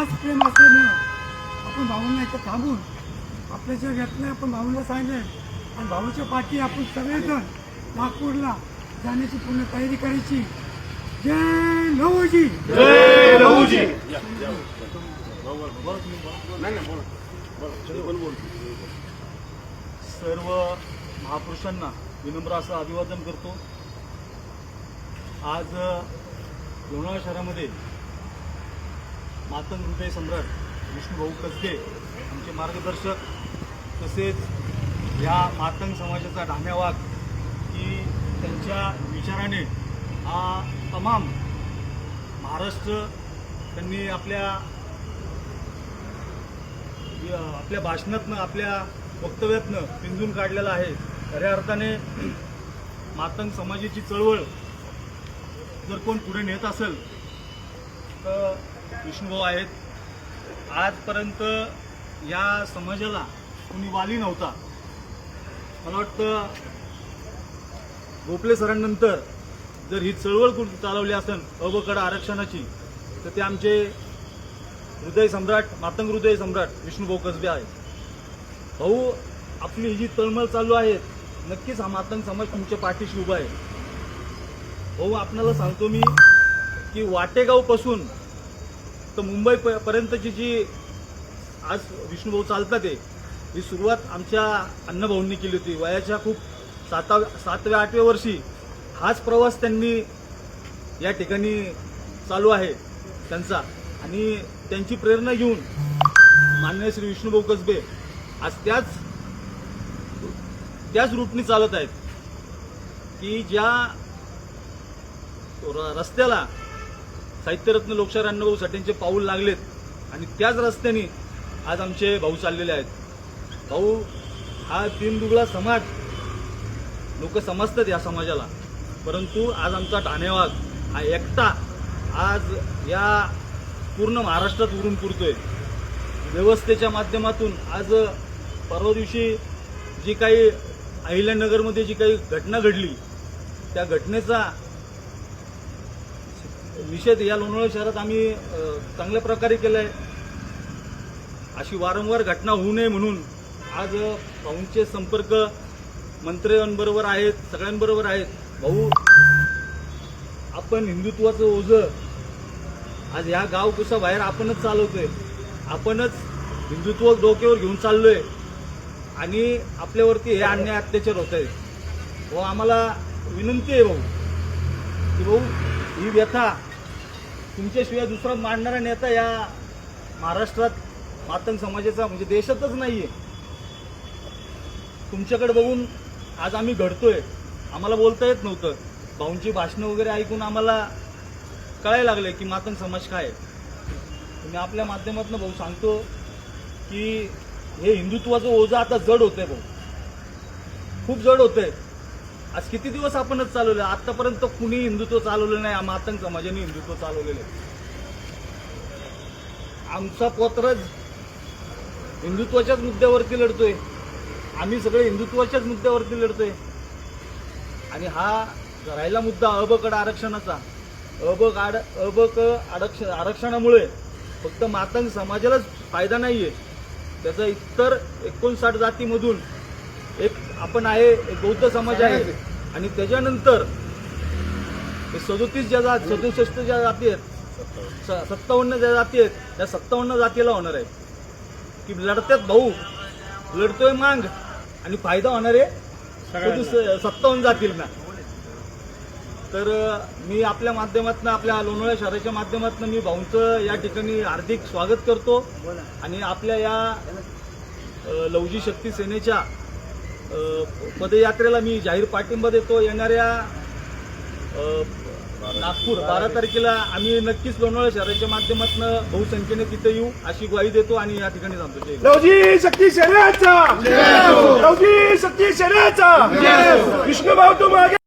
जास्त प्रेम असल्यामुळं आपण भाऊंना इथं थांबून आपल्या ज्या व्यक्ती आपण भाऊंना सांगितलं आणि भाऊच्या पाठी आपण सगळेजण नागपूरला जाण्याची पूर्ण तयारी करायची. जय लहूजी. जय लहूजी. सर्व महापुरुषांना विनम्र असं अभिवादन करतो. आज लोणावळा शहरामध्ये मातंग हृदय सम्राट विष्णूभाऊ कसबे आमचे मार्गदर्शक तसेच या मातंग समाजाचा ढाण्यावाग की त्यांच्या विचाराने हा तमाम महाराष्ट्र त्यांनी आपल्या आपल्या भाषणातनं आपल्या वक्तव्यातनं पिंजून काढलेलं आहे. खऱ्या अर्थाने मातंग समाजाची चळवळ जर कोण पुढे नेत असेल तर विष्णुभाऊ आहेत. आजपर्यंत या समाजाला कुणी वाली नव्हता. मला वाटतं गोपले सरांनंतर जर ही चळवळ कुठे चालवली असेल अवकड आरक्षणाची तर ते आमचे हृदय सम्राट मातंग हृदय सम्राट विष्णुभाऊ कसबे आहेत. भाऊ आपली ही जी तळमळ चालू आहे नक्कीच हा मातंग समाज तुमच्या पाठीशी उभा आहे. भाऊ आपणाला सांगतो मी की वाटेगावपासून तर मुंबई प- पर्यंतची जी आज विष्णूभाऊ चालतात आहे ही सुरुवात आमच्या अण्णाभाऊंनी केली होती. वयाच्या खूप साताव्या सातव्या आठव्या वर्षी हाच प्रवास त्यांनी या ठिकाणी चालू आहे त्यांचा. आणि त्यांची प्रेरणा घेऊन मान्य श्री विष्णूभाऊ कसबे आज त्याच त्याच रूटनी चालत आहेत. की ज्या रस्त्याला साहित्यरत्न लोकशाहीर अण्णाभाऊ साठेंचे पाऊल लागलेत. आणि त्याच रस्त्याने आज आमचे भाऊ चाललेले आहेत. भाऊ हा तीन दुबळा समाज लोक समजतात या समाजाला. परंतु आज आमचा ठाणेवाग हा एकटा आज या पूर्ण महाराष्ट्रात उरून पुरतोय. व्यवस्थेच्या माध्यमातून आज परवा दिवशी जी काही अहिल्यानगरमध्ये जी काही घटना घडली त्या घटनेचा निषेध या लोणावळा शहरात आम्ही चांगल्या प्रकारे केलाय. अशी वारंवार घटना होऊ नये म्हणून आज भाऊंचे संपर्क मंत्र्यांबरोबर आहेत सगळ्यांबरोबर आहेत. भाऊ आपण हिंदुत्वाचं ओझं आज ह्या गाव कुसा बाहेर आपणच चालवतोय. आपणच हिंदुत्व डोक्यावर घेऊन चाललोय. आणि आपल्यावरती हे अन्याय अत्याचार होत आहे भाऊ आम्हाला विनंती आहे भाऊ की भाऊ ही व्यथा तुमच्याशिवाय दुसरा मांडणारा नेता या महाराष्ट्रात मातंग समाजाचा म्हणजे देशातच नाही आहे तुमच्याकडे बघून आज आम्ही घडतोय. आम्हाला बोलता येत नव्हतं. भाऊंची भाषणं वगैरे ऐकून आम्हाला कळायला लागले की मातंग समाज काय आहे. मी आपल्या माध्यमातून भाऊ सांगतो की हे हिंदुत्वाचं ओझं आता जड होतंय भाऊ. खूप जड होतंय. आज किती दिवस आपणच चालवलं? आतापर्यंत कुणी हिंदुत्व चालवलं नाही मातंग समाजाने हिंदुत्व चालवलेलं. आहे. आमचा पोत्रच हिंदुत्वाच्याच मुद्द्यावरती लढतोय. आम्ही सगळे हिंदुत्वाच्याच मुद्द्यावरती लढतोय. आणि हा राहिला मुद्दा अबकड आरक्षणाचा. अबक आड अबक आरक्ष आरक्षणामुळे फक्त मातंग समाजालाच फायदा नाहीये. त्याचा इतर एकोणसाठ जातीमधून एक आपण आहे एक बौद्ध समाज आहे. आणि त्याच्यानंतर हे सदोतीस ज्या जात सदुसष्ट ज्या जाती आहेत सत्तावन्न ज्या जाती आहेत त्या सत्तावन्न जातीला होणार आहे की लढत्यात भाऊ लढतोय मांग आणि फायदा होणार आहे सत्तावन्न जातींना. तर अ, मी आपल्या माध्यमातून आपल्या लोणावळा शहराच्या माध्यमातून मी भाऊंचं या ठिकाणी हार्दिक स्वागत करतो. आणि आपल्या या लवजी शक्ती सेनेच्या पदयात्रेला मी जाहीर पाठिंबा देतो. येणाऱ्या अ, नागपूर बारा तारखेला आम्ही नक्कीच लोणावळा शहराच्या माध्यमातून बहुसंख्येने तिथे येऊ अशी ग्वाही देतो आणि या ठिकाणी हिंद. लवजी शक्ती सेनेचा लवजी शक्ती सेनेचा विष्णुभाऊ तू मागे